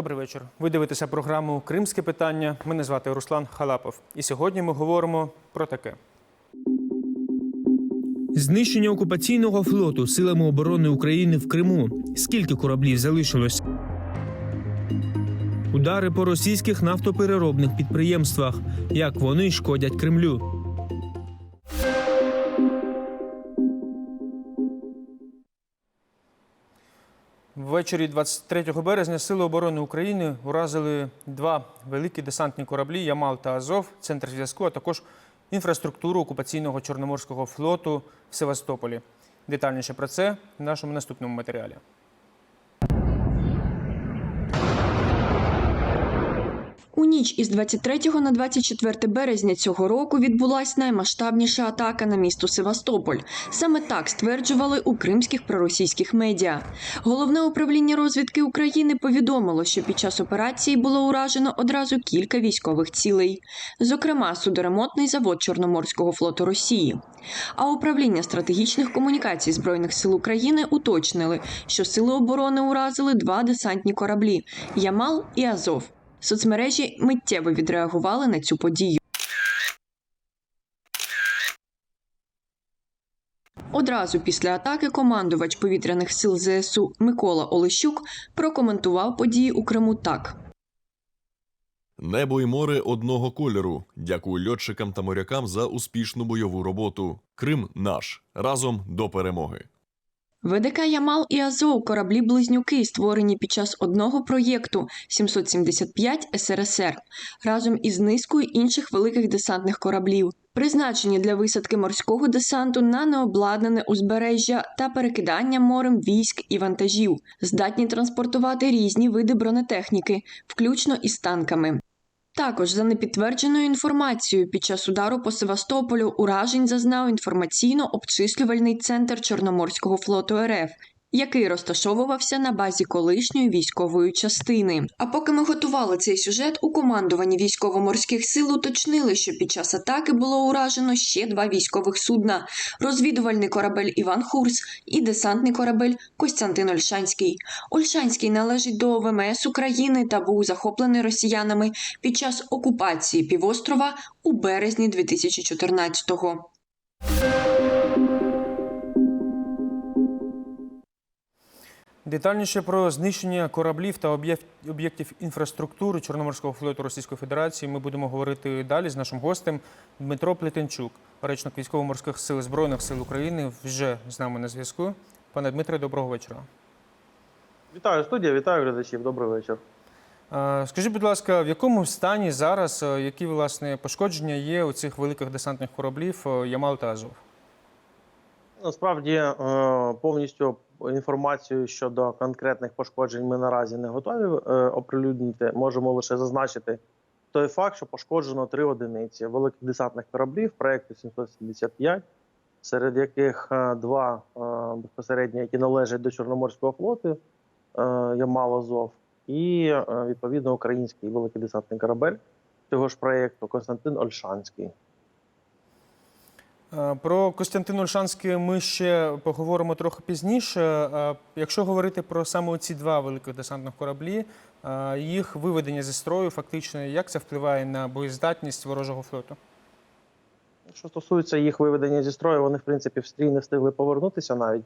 Добрий вечір. Ви дивитеся програму Кримське питання. Мене звати Руслан Халапов. І сьогодні ми говоримо про таке. Знищення окупаційного флоту силами оборони України в Криму. Скільки кораблів залишилось? Удари по російських нафтопереробних підприємствах. Як вони шкодять Кремлю? Ввечері 23 березня Сили оборони України уразили два великі десантні кораблі Ямал та Азов, центр зв'язку, а також інфраструктуру окупаційного Чорноморського флоту в Севастополі. Детальніше про це в нашому наступному матеріалі. У ніч із 23 на 24 березня цього року відбулась наймасштабніша атака на місто Севастополь. Саме так стверджували у кримських проросійських медіа. Головне управління розвідки України повідомило, що під час операції було уражено одразу кілька військових цілей, зокрема судоремонтний завод Чорноморського флоту Росії. А управління стратегічних комунікацій збройних сил України уточнили, що сили оборони уразили два десантні кораблі Ямал і Азов. Соцмережі миттєво відреагували на цю подію. Одразу після атаки командувач повітряних сил ЗСУ Микола Олещук прокоментував події у Криму так. Небо і море одного кольору. Дякую льотчикам та морякам за успішну бойову роботу. Крим наш разом до перемоги. ВДК Ямал і Азов кораблі близнюки, створені під час одного проєкту 775 СРСР разом із низкою інших великих десантних кораблів, призначені для висадки морського десанту на необладнане узбережжя та перекидання морем військ і вантажів, здатні транспортувати різні види бронетехніки, включно із танками. Також за непідтвердженою інформацією, під час удару по Севастополю уражень зазнав інформаційно-обчислювальний центр Чорноморського флоту РФ, який розташовувався на базі колишньої військової частини. А поки ми готували цей сюжет, у командуванні військово-морських сил уточнили, що під час атаки було уражено ще два військових судна: розвідувальний корабель Іван Хурс і десантний корабель Костянтин Ольшанський. Ольшанський належить до ВМС України та був захоплений росіянами під час окупації півострова у березні 2014-го. Детальніше про знищення кораблів та об'єктів інфраструктури Чорноморського флоту Російської Федерації ми будемо говорити далі з нашим гостем Дмитро Плетенчук, речник військово-морських сил Збройних сил України, вже з нами на зв'язку. Пане Дмитре, доброго вечора. Вітаю студія, вітаю глядачів. Добрий вечір. Скажіть, будь ласка, в якому стані зараз, е, які власне пошкодження є у цих великих десантних кораблів е, Ямал та Азов? Насправді е, повністю інформацію щодо конкретних пошкоджень ми наразі не готові е, оприлюднити. Можемо лише зазначити той факт, що пошкоджено три одиниці великих десантних кораблів проекту 775, серед яких е, два безпосередньо, які належать до Чорноморського флоту, Ямал Азов, і відповідно український великий десантний корабель цього ж проекту Константин Ольшанський. Е, Про Костянтин Ольшанський ми ще поговоримо трохи пізніше. Е, Якщо говорити про саме ці два великих десантних кораблі, е, їх виведення зі строю, фактично, як це впливає на боєздатність ворожого флоту? Що стосується їх виведення зі строю, вони в принципі в стрій не встигли повернутися навіть.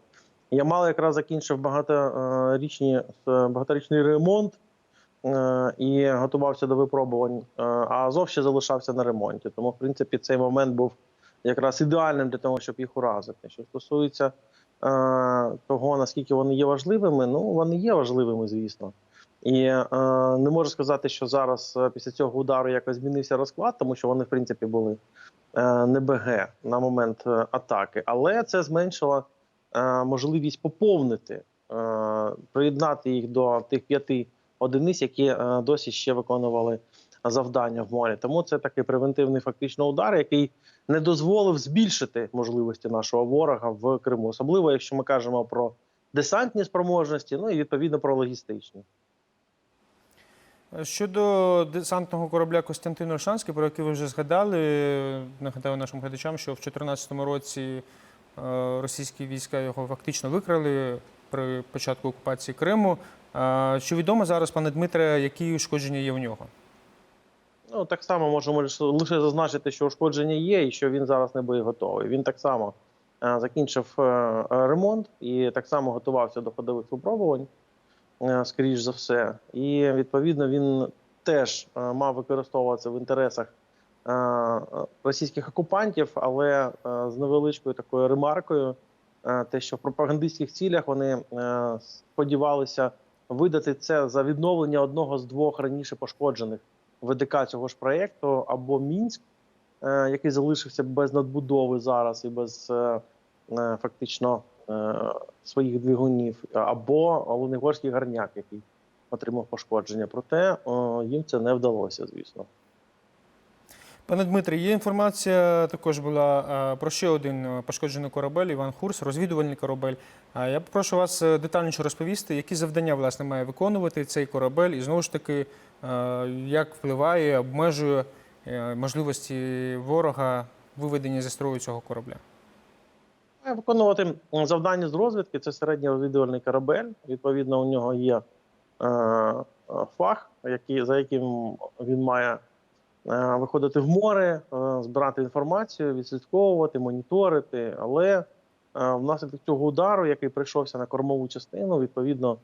Ямал якраз закінчив багаторічні, багаторічний ремонт і готувався до випробувань. А Азов ще залишався на ремонті. Тому, в принципі, цей момент був якраз ідеальним для того, щоб їх уразити. Що стосується е, того, наскільки вони є важливими, ну вони є важливими, звісно. І е, не можу сказати, що зараз е, після цього удару якось змінився розклад, тому що вони, в принципі, були е, не БГ на момент е, атаки, але це зменшило е, можливість поповнити, е, приєднати їх до тих п'яти одиниць, які е, досі ще виконували завдання в морі. Тому це такий превентивний фактично удар, який не дозволив збільшити можливості нашого ворога в Криму, особливо якщо ми кажемо про десантні спроможності, ну і відповідно про логістичні. Щодо десантного корабля Костянтин Ольшанський, про який ви вже згадали, нагадаю нашим глядачам, що в 2014 році е, російські війська його фактично викрали при початку окупації Криму. Е, Чи відомо зараз, пане Дмитре, які ушкодження є в нього? Ну, так само можемо лише- зазначити, що ушкодження є і що він зараз не боєготовий. Він так само е, закінчив е, ремонт і так само готувався до ходових випробувань, е, скоріш за все. І відповідно він теж мав використовуватися в інтересах російських окупантів, але з невеличкою такою ремаркою, те, що в пропагандистських цілях вони сподівалися видати це за відновлення одного з двох раніше пошкоджених ВДК цього ж проєкту, або Мінськ, е, який залишився без надбудови зараз і без е, е, фактично е, своїх двигунів, або Оленегорський гарняк, який отримав пошкодження. Проте їм це не вдалося, звісно. Пане Дмитре, є інформація також була е, про ще один е, пошкоджений корабель Іван Хурс, розвідувальний корабель. Я попрошу вас е, детальніше розповісти, які завдання власне має виконувати цей корабель, і знову ж таки, як впливає, обмежує можливості ворога виведення зі строю цього корабля. Виконувати завдання з розвідки. Це середній розвідувальний корабель. Відповідно, у нього є фах, за яким він має виходити в море, е, збирати інформацію, відслідковувати, моніторити. Але е, внаслідок цього удару, який прийшовся на кормову частину, відповідно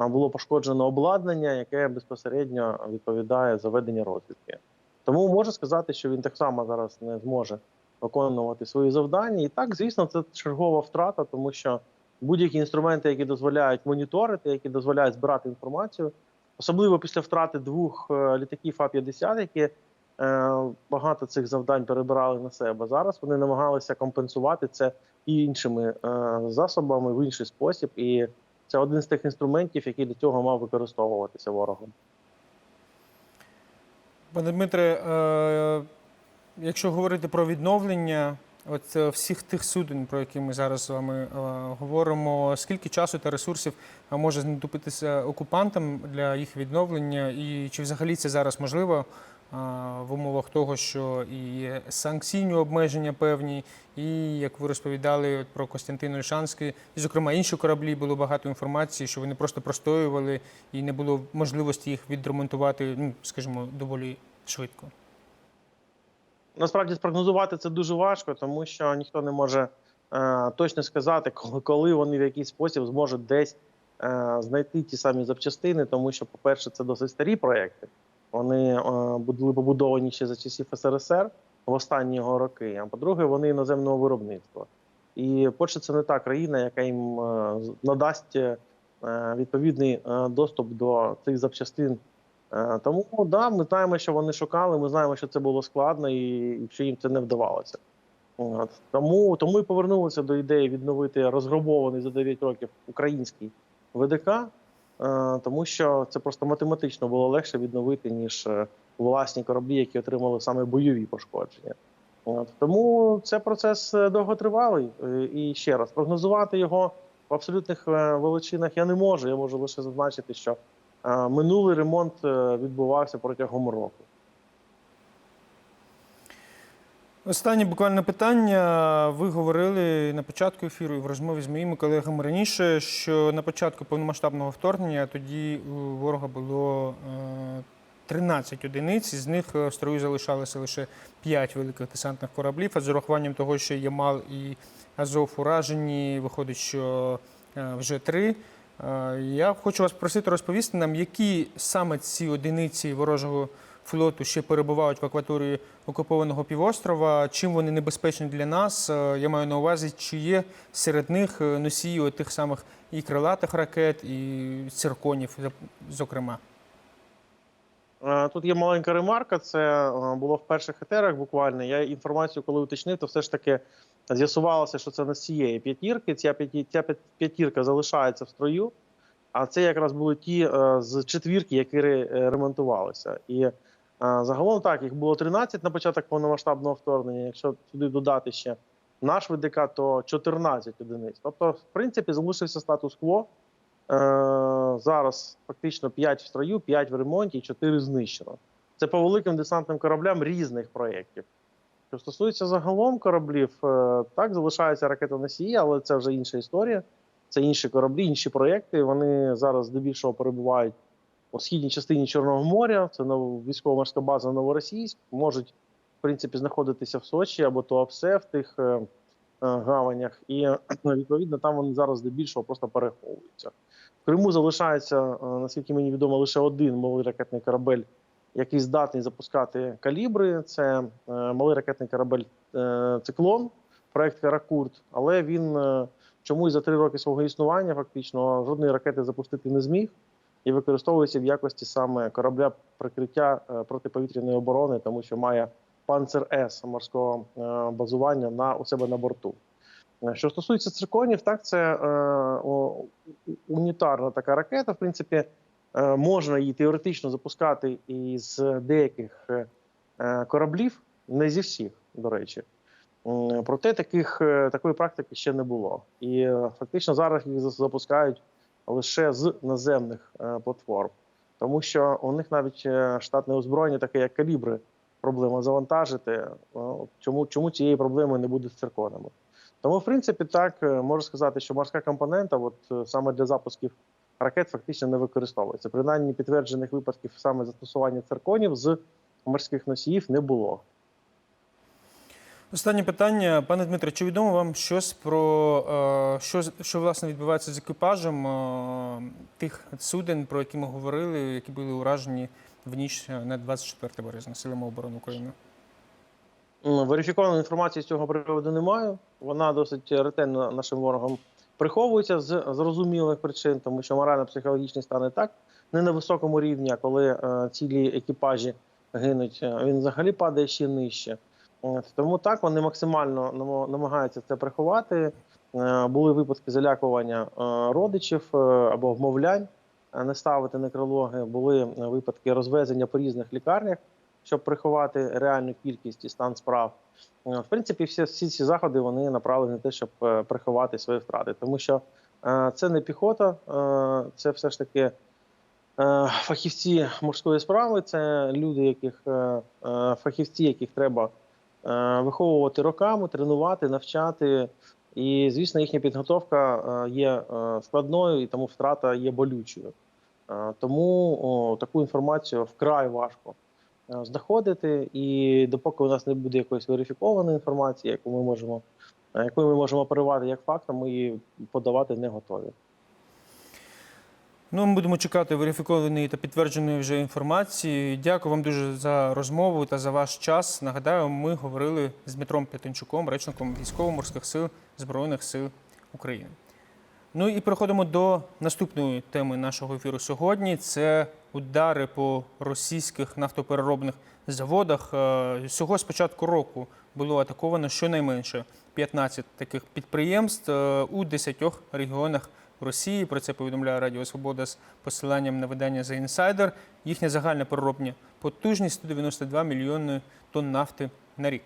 е, було пошкоджено обладнання, яке безпосередньо відповідає за ведення розвідки. Тому можу сказати, що він так само зараз не зможе виконувати свої завдання. І так, звісно, це чергова втрата, тому що будь-які інструменти, які дозволяють моніторити, які дозволяють збирати інформацію, особливо після втрати двох е, літаків А-50, які е, багато цих завдань перебирали на себе. Зараз вони намагалися компенсувати це і іншими е, засобами в інший спосіб. І це один з тих інструментів, який до цього мав використовуватися ворогом. Пане Дмитре, е, якщо говорити про відновлення от е, всіх тих суден, про які ми зараз з вами е, говоримо, скільки часу та ресурсів е, може знадобитися окупантам для їх відновлення, і чи взагалі це зараз можливо е, в умовах того, що і санкційні обмеження певні, і як ви розповідали про Костянтин Ольшанський, і зокрема інші кораблі було багато інформації, що вони просто простоювали і не було можливості їх відремонтувати, ну скажімо, доволі швидко. Насправді спрогнозувати це дуже важко, тому що ніхто не може е, точно сказати, коли, коли вони в якийсь спосіб зможуть десь е, знайти ті самі запчастини, тому що, по-перше, це досить старі проекти. Вони е, були побудовані ще за часів СРСР в останні його роки. А по-друге, вони іноземного виробництва. І Польща це не та країна, яка їм е, надасть е, відповідний доступ до цих запчастин Тому да, ми знаємо, що вони шукали. Ми знаємо, що це було складно, і, що їм це не вдавалося. Тому, тому і повернулися до ідеї відновити розграбований за 9 років український ВДК, тому що це просто математично було легше відновити, ніж е, власні кораблі, які отримали саме бойові пошкодження. Тому це процес е, довготривалий. Е, І ще раз прогнозувати його в абсолютних е, величинах я не можу. Я можу лише зазначити, що Е, Минулий ремонт е, відбувався протягом року. Останнє буквально питання. Ви говорили на початку ефіру і в розмові з моїми колегами раніше, що на початку повномасштабного вторгнення тоді у ворога було е, 13 одиниць, з них е, в строю залишалося лише 5 великих десантних кораблів. А з урахуванням того, що Ямал і Азов уражені, виходить, що е, вже три. Е, Я хочу вас просити розповісти нам, які саме ці одиниці ворожого флоту ще перебувають в акваторії окупованого півострова. Чим вони небезпечні для нас? Е, Я маю на увазі, чи є серед них е, носії тих самих і крилатих ракет, і цирконів, зокрема. Е, Тут є маленька ремарка. Це було в перших етерах. Буквально я інформацію, коли уточнив, то все ж таки з'ясувалося, що це не цієї п'ятірки. Ця п'яті- п'ятірка залишається в строю. А це якраз були ті з четвірки, які ремонтувалися. І загалом так, їх було 13 на початок повномасштабного вторгнення. Якщо сюди додати ще наш ВДК, то 14 одиниць. Тобто, в принципі, залишився статус-кво. Е, зараз фактично 5 в строю, 5 в ремонті і 4 знищено. Це по великим десантним кораблям різних проєктів. Що стосується загалом кораблів, е, так залишаються ракетоносії, але це вже інша історія. Це інші кораблі, інші проєкти. Вони зараз здебільшого перебувають у східній частині Чорного моря. Це військово-морська база Новоросійськ. Можуть в принципі знаходитися в Сочі або Туапсе в тих е, е, гаванях. І е, відповідно там вони зараз здебільшого просто переховуються. В Криму залишається, е, наскільки мені відомо, лише один малий ракетний корабель, який здатний запускати калібри. Це е, малий ракетний корабель е, Циклон, проект Каракурт. Але він е, чомусь за три роки свого існування фактично жодної ракети запустити не зміг і використовується в якості саме корабля прикриття е, протиповітряної оборони, тому що має панцер С морського е, базування на у себе на борту. Е, Що стосується цирконів, так це унітарна така ракета. В принципі, можна її теоретично запускати із деяких кораблів, не зі всіх, до речі. Проте таких, такої практики ще не було. І фактично зараз їх запускають лише з наземних е, платформ, тому що у них навіть е, штатне озброєння, таке як калібри, проблема завантажити. Е, Чому, чому цієї проблеми не буде з цирконами? Тому, в принципі, так можу сказати, що морська компонента, от саме для запусків ракет, фактично не використовується. Принаймні підтверджених випадків саме застосування цирконів з морських носіїв не було. Останнє питання, пане Дмитре, чи відомо вам щось про е, що, що власне відбувається з екіпажем е, тих суден, про які ми говорили, які були уражені в ніч на 24 березня силами оборони України? Верифікованої інформації з цього приводу немає. Вона досить ретельно нашим ворогам приховується з зрозумілих причин, тому що морально-психологічний стан і так не на високому рівні, а коли е, цілі екіпажі гинуть, він взагалі падає ще нижче. Тому так вони максимально намагаються це приховати. Е, були випадки залякування е, родичів е, або вмовлянь не ставити некрологи. Були випадки розвезення по різних лікарнях щоб приховати реальну кількість і стан справ. В принципі, всі, всі ці заходи вони направлені на те, щоб приховати свої втрати, тому що це не піхота, це все ж таки фахівці морської справи, це люди, яких фахівці, яких треба виховувати роками, тренувати, навчати. І, звісно, їхня підготовка е, є е, складною, і тому втрата є болючою. Е, Тому о, таку інформацію вкрай важко е, знаходити. І допоки у нас не буде якоїсь верифікованої інформації, яку ми можемо, е, яку ми можемо оперувати як фактом, ми її подавати не готові. Ну, ми будемо чекати верифікованої та підтвердженої вже інформації. Дякую вам дуже за розмову та за ваш час. Нагадаю, ми говорили з Дмитром П'ятинчуком, речником військово-морських сил Збройних сил України. Ну і переходимо до наступної теми нашого ефіру сьогодні. Це удари по російських нафтопереробних заводах. Е, Всього з початку року було атаковано щонайменше 15 таких підприємств е, у 10 регіонах Росії. Про це повідомляє Радіо Свобода з посиланням на видання The Insider. Їхня загальна переробня потужність 192 мільйони тонн нафти на рік.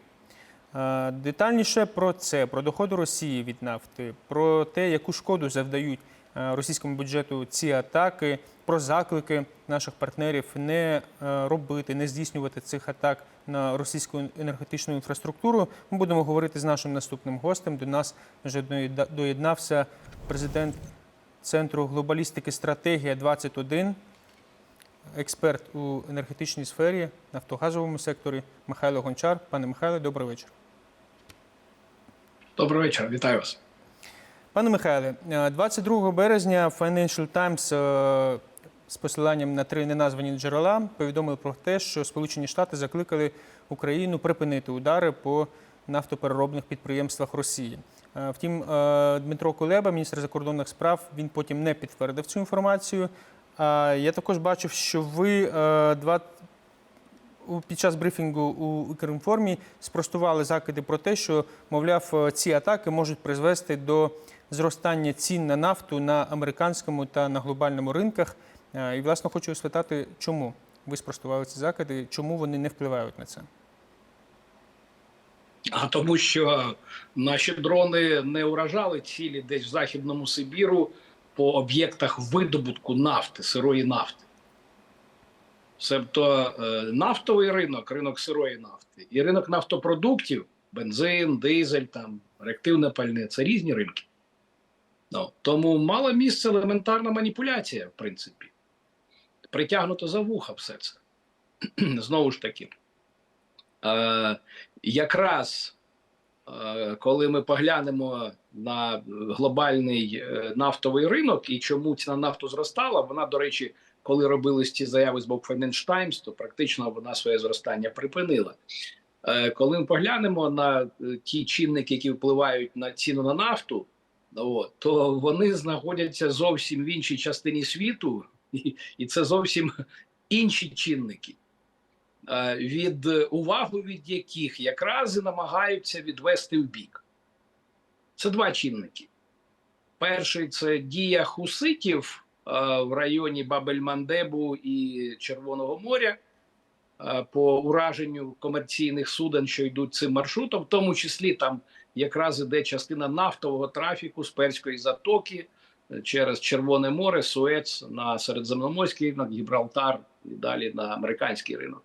Е, Детальніше про це, про доходи Росії від нафти, про те, яку шкоду завдають е, російському бюджету ці атаки, про заклики наших партнерів не е, робити, не здійснювати цих атак на російську енергетичну інфраструктуру. Ми будемо говорити з нашим наступним гостем. До нас вже доєднався президент Центру глобалістики стратегія 21 експерт у енергетичній сфері, нафтогазовому секторі Михайло Гончар. Пане Михайло, добрий вечір. Добрий вечір, вітаю вас. Пане Михайле, е, 22 березня Financial Times е, з посиланням на три неназвані джерела повідомили про те, що Сполучені Штати закликали Україну припинити удари по нафтопереробних підприємствах Росії. Е, Втім, е, Дмитро Кулеба, міністр закордонних справ, він потім не підтвердив цю інформацію. А Я також бачив, що ви е, два під час брифінгу у Укрінформі спростували закиди про те, що, мовляв, е, ці атаки можуть призвести до зростання цін на нафту на американському та на глобальному ринках. Е, І, власне, хочу спитати, чому ви спростували ці закиди, чому вони не впливають на це? А тому, що наші дрони не уражали цілі десь в Західному Сибіру по об'єктах видобутку нафти, сирої нафти. Себто е, нафтовий ринок, ринок сирої нафти, і ринок нафтопродуктів, бензин, дизель, там, реактивне пальне це різні ринки. Ну, тому мала місце елементарна маніпуляція, в принципі. Притягнуто за вуха все це. Знову ж таки, якраз е, коли ми поглянемо на глобальний е, нафтовий ринок і чому ціна нафту зростала, вона, до речі, коли робились ці заяви з боку Financial Times, то практично вона своє зростання припинила. Е, Коли ми поглянемо на е, ті чинники, які впливають на ціну на нафту, то вони знаходяться зовсім в іншій частині світу, і, це зовсім інші чинники, е, від е, увагу від яких якраз і намагаються відвести в бік. Це два чинники. Перший це дія хуситів е, в районі Бабель-Мандебу і Червоного моря е, по ураженню комерційних суден, що йдуть цим маршрутом, в тому числі там якраз іде частина нафтового трафіку з Перської затоки через Червоне море, Суец на Середземноморський ринок, Гібралтар і далі на американський ринок.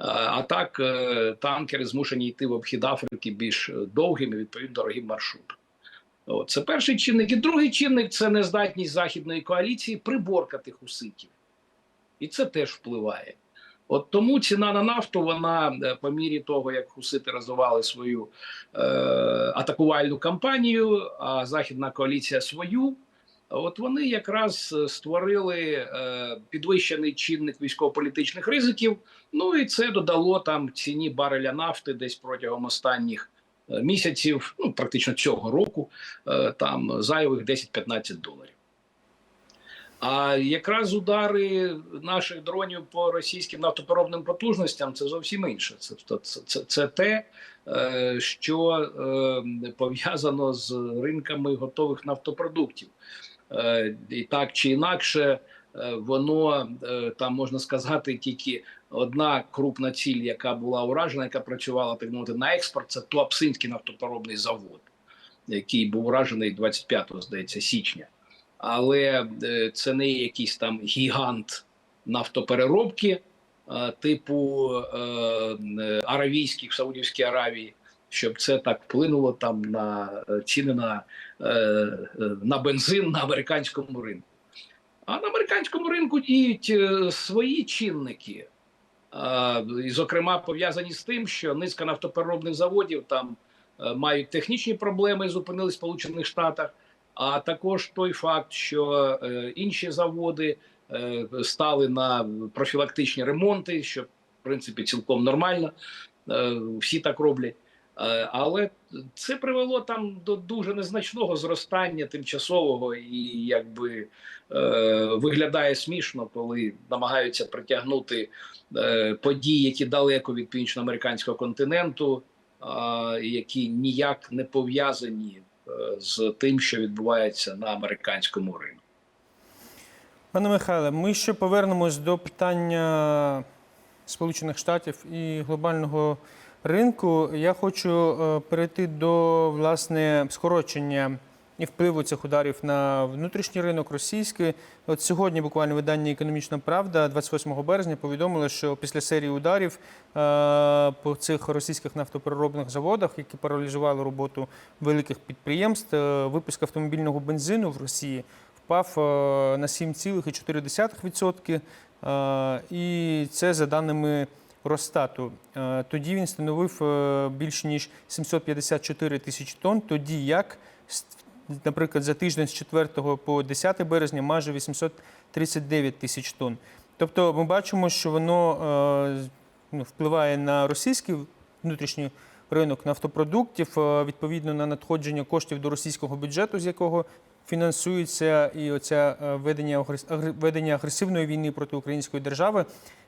Е, А так е, танкери змушені йти в обхід Африки більш е, довгим і відповідно дорогим маршрутом. Це перший чинник. І другий чинник це нездатність західної коаліції приборкати хуситів. І це теж впливає. От тому ціна на нафту, вона по мірі того, як хусити розвивали свою е, атакувальну кампанію, а західна коаліція свою. От вони якраз е, створили е, підвищений чинник військово-політичних ризиків. Ну і це додало там ціні бареля нафти десь протягом останніх е, місяців, ну практично цього року, там зайвих 10-15 доларів. А якраз удари наших дронів по російським нафтопереробним потужностям це зовсім інше. Це, це, це, це те, що пов'язано з ринками готових нафтопродуктів. Е, і так чи інакше, е, воно е, там можна сказати тільки одна крупна ціль, яка була уражена, яка працювала так мовити на експорт. Це Туапсинський нафтопереробний завод, який був уражений 25 здається січня. Але це не якийсь там гігант нафтопереробки, типу аравійських в Саудівській Аравії, щоб це так вплинуло там на е, ціни на, е, е, на бензин на американському ринку. А на американському ринку діють свої чинники, і, зокрема, пов'язані з тим, що низка нафтопереробних заводів там мають технічні проблеми і зупинились в Сполучених Штатах. А також той факт, що інші заводи стали на профілактичні ремонти, що в принципі цілком нормально, всі так роблять. Е, але це привело там до дуже незначного зростання тимчасового і якби е, виглядає смішно, коли намагаються притягнути е, події, які далеко від північноамериканського континенту, які ніяк не пов'язані з тим, що відбувається на американському ринку. Пане Михайле, ми ще повернемось до питання Сполучених Штатів і глобального ринку. Я хочу е, перейти до власне скорочення і впливу цих ударів на внутрішній ринок російський. От сьогодні буквально видання Економічна Правда 28 березня повідомило, що після серії ударів е, по цих російських нафтопереробних заводах, які паралізували роботу великих підприємств, е, випуск автомобільного бензину в Росії впав на 7,4%. Е, І це за даними Росстату. Е, Тоді він становив е, більш ніж 754 тисячі тонн, тоді як, наприклад, за тиждень з 4 по 10 березня майже 839 тисяч тонн. Тобто ми бачимо, що воно е, ну, впливає на російський внутрішній ринок нафтопродуктів, відповідно на надходження коштів до російського бюджету, з якого фінансується і оця е, ведення, ведення агресивної війни проти української держави.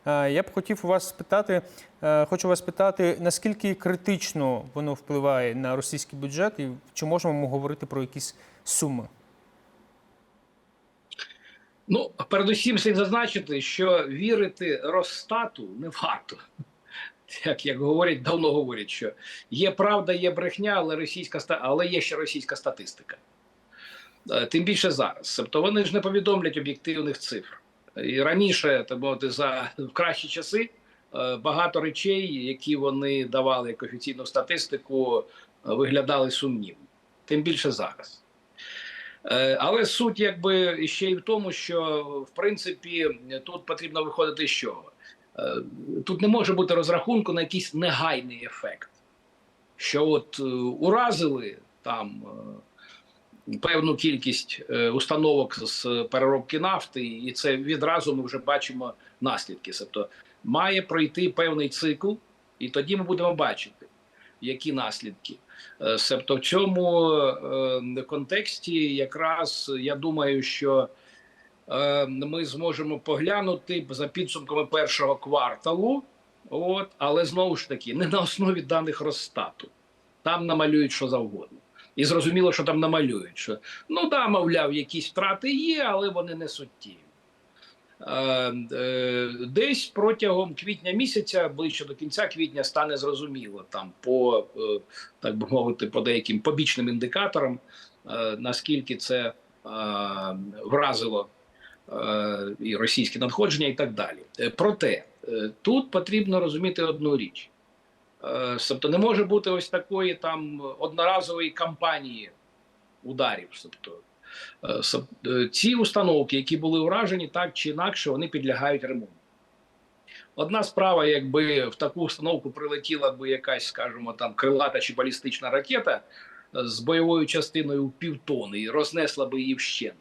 Е, Я б хотів у вас спитати, е, хочу вас питати, наскільки критично воно впливає на російський бюджет, і чи можемо ми говорити про якісь суми? Ну, передусім слід зазначити, що вірити Росстату не варто. Як, як говорять, давно говорять, що є правда, є брехня, але російська але є ще російська статистика. Е, Тим більше зараз. Тобто вони ж не повідомлять об'єктивних цифр. І раніше, так за в кращі часи е, багато речей, які вони давали як офіційну статистику, е, виглядали сумнівно. Тим більше зараз. Але суть якби ще й в тому, що в принципі тут потрібно виходити з чого. Тут не може бути розрахунку на якийсь негайний ефект. Що от уразили там певну кількість е, установок з переробки нафти, і це відразу ми вже бачимо наслідки. Тобто має пройти певний цикл, і тоді ми будемо бачити, які наслідки. Е, Себто в цьому е, контексті якраз я думаю, що ми зможемо поглянути за підсумками першого кварталу, от, але знову ж таки не на основі даних Росстату. Там намалюють що завгодно. І зрозуміло, що там намалюють. Що, ну да, мовляв, якісь втрати є, але вони не суттєві. Е, е, Десь протягом квітня місяця, ближче до кінця квітня, стане зрозуміло там по е, так би мовити, по деяким побічним індикаторам, наскільки це вразило і російські надходження, і так далі. Проте тут потрібно розуміти одну річ. Е, Тобто не може бути ось такої там одноразової кампанії ударів. Тобто е, е, ці установки, які були уражені, так чи інакше, вони підлягають ремонту. Одна справа, якби в таку установку прилетіла би якась, скажімо, там крилата чи балістична ракета з бойовою частиною в півтони і рознесла би її вщент.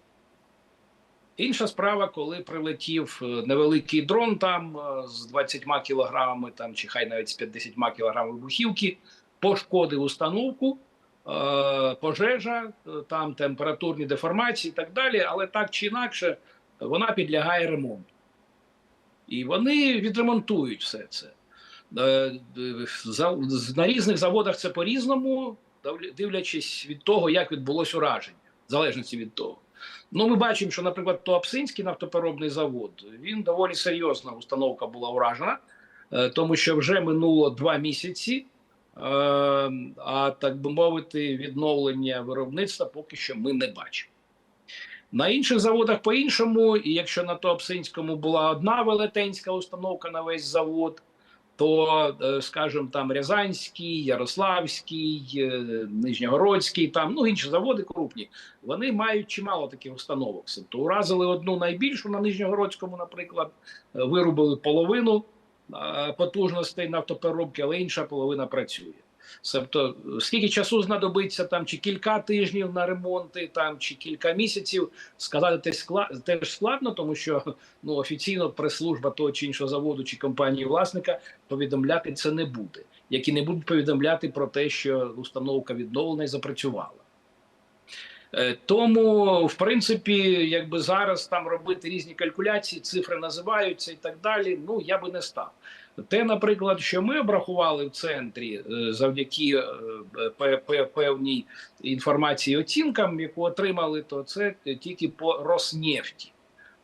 Інша справа, коли прилетів е, невеликий дрон там е, з 20 кілограмами, там, чи хай навіть з 50 кілограмами вибухівки, пошкодив установку, е, пожежа, там температурні деформації і так далі, але так чи інакше вона підлягає ремонту. І вони відремонтують все це. На різних заводах це по-різному, дивлячись від того, як відбулось ураження, в залежності від того. Ну, ми бачимо, що, наприклад, Туапсинський нафтопереробний завод, він доволі серйозна установка була уражена, е, тому що вже минуло два місяці, е, а так би мовити, відновлення виробництва поки що ми не бачимо. На інших заводах по-іншому, і якщо на Туапсинському була одна велетенська установка на весь завод, то, скажем, скажімо, там Рязанський, Ярославський, е, Нижньогородський, там ну інші заводи крупні, вони мають чимало таких установок. Тобто уразили одну найбільшу на Нижньогородському, наприклад, е, вирубили половину е, потужностей нафтопереробки, але інша половина працює. Тобто, скільки часу знадобиться там, чи кілька тижнів на ремонти, там чи кілька місяців, сказати теж складно, тому що ну офіційно прес-служба того чи іншого заводу чи компанії власника повідомляти це не буде, які не будуть повідомляти про те, що установка відновлена і запрацювала. Е, Тому, в принципі, якби зараз там робити різні калькуляції, цифри називаються і так далі. Ну я би не став. Те, наприклад, що ми обрахували в центрі е, завдяки е, пе- пе- певній інформації оцінкам, яку отримали, то це тільки по Роснефті,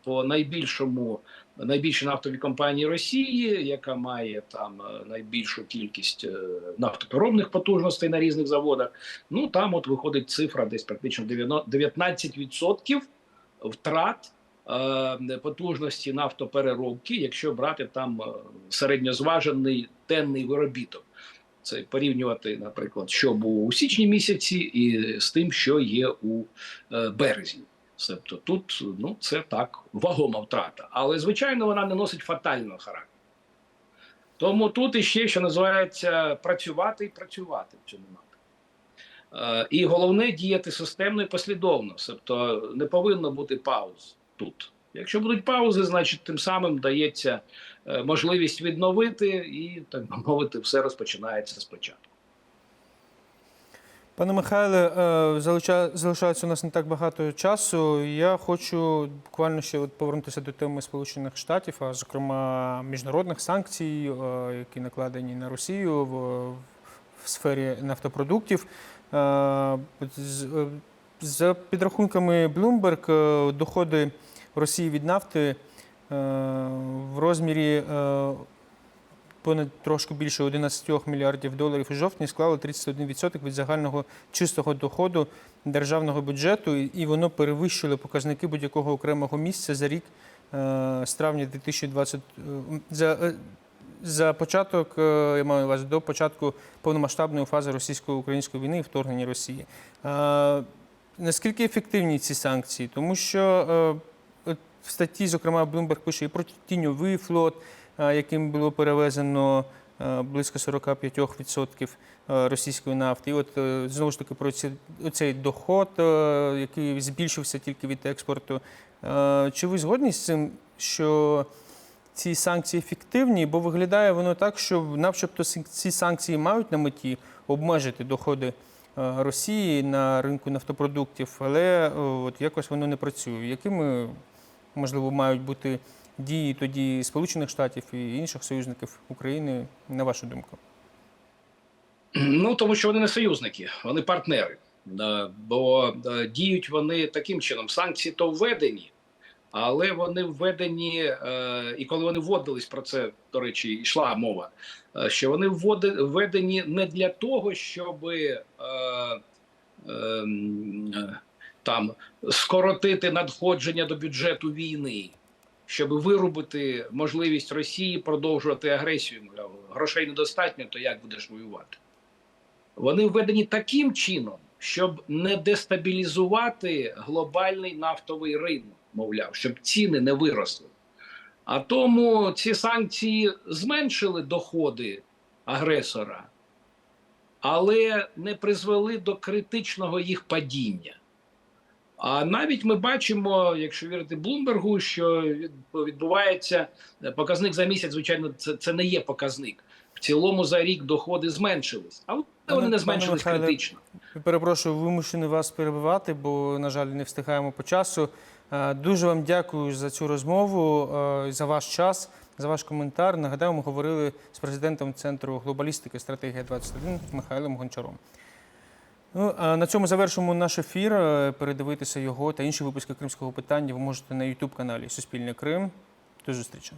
по найбільшому найбільшій нафтовій компанії Росії, яка має там е, найбільшу кількість е, нафтопереробних потужностей на різних заводах. Ну там от виходить цифра десь практично 90 19% втрат е, потужності нафтопереробки, якщо брати там середньозважений денний виробіток. Це порівнювати, наприклад, що було у січні місяці, і з тим, що є у березні. Тобто тут ну, це так вагома втрата. Але, звичайно, вона не носить фатального характеру. Тому тут іще, що називається, працювати і працювати в цьому напрямку. Е, І головне діяти системно і послідовно. Тобто не повинно бути пауз тут. Якщо будуть паузи, значить тим самим дається е, можливість відновити і, так би мовити, все розпочинається спочатку. Пане Михайле, е, залишається у нас не так багато часу. Я хочу буквально ще от повернутися до теми Сполучених Штатів, а зокрема міжнародних санкцій, е, які накладені на Росію в, сфері нафтопродуктів. Е, За підрахунками Bloomberg, доходи Росії від нафти в розмірі понад трошки більше 11 мільярдів доларів у жовтні склало 31% від загального чистого доходу державного бюджету, і- воно перевищило показники будь-якого окремого місця за рік е, з травня 2020 е, за, е, за початок, я маю на до початку повномасштабної фази російсько-української війни і вторгнення Росії. Наскільки ефективні ці санкції? Тому що в статті, зокрема, Bloomberg пише і про тіньовий флот, яким було перевезено е, близько 45% е, російської нафти. І от е, знову ж таки про ці, оцей доход, е, який збільшився тільки від експорту. Е, Чи ви згодні з цим, що ці санкції ефективні? Бо виглядає воно так, що начебто ці- ці санкції мають на меті обмежити доходи е, Росії на ринку нафтопродуктів, але е, от якось воно не працює. Якими, можливо, мають бути дії тоді Сполучених Штатів і інших союзників України, на вашу думку? Ну тому що вони не союзники, вони партнери. Бо е, діють вони таким чином. Санкції то введені, але вони введені, е, і коли вони вводились про це, до речі, йшла мова. е, Що вони введені не для того, щоб е, е, м, е, там скоротити надходження до бюджету війни, щоб вирубити можливість Росії продовжувати агресію. Мовляв, грошей недостатньо, то як будеш воювати? Вони введені таким чином, щоб не дестабілізувати глобальний нафтовий ринок, мовляв, щоб ціни не виросли. А тому ці санкції зменшили доходи агресора, але не призвели до критичного їх падіння. А навіть ми бачимо, якщо вірити Блумбергу, що відбувається е, показник за місяць, звичайно, це, це не є показник. В цілому за рік доходи зменшились, але вони Пане не зменшились Михайле, критично. Перепрошую, вимушений вас перебивати, бо, на жаль, не встигаємо по часу. Е, Дуже вам дякую за цю розмову, е, за ваш час, за ваш коментар. Нагадаю, ми говорили з президентом Центру глобалістики стратегія 21 Михайлом Гончаром. Ну, на цьому завершимо наш ефір. Е, Передивитися його та інші випуски кримського питання ви можете на YouTube каналі Суспільне Крим. До зустрічі.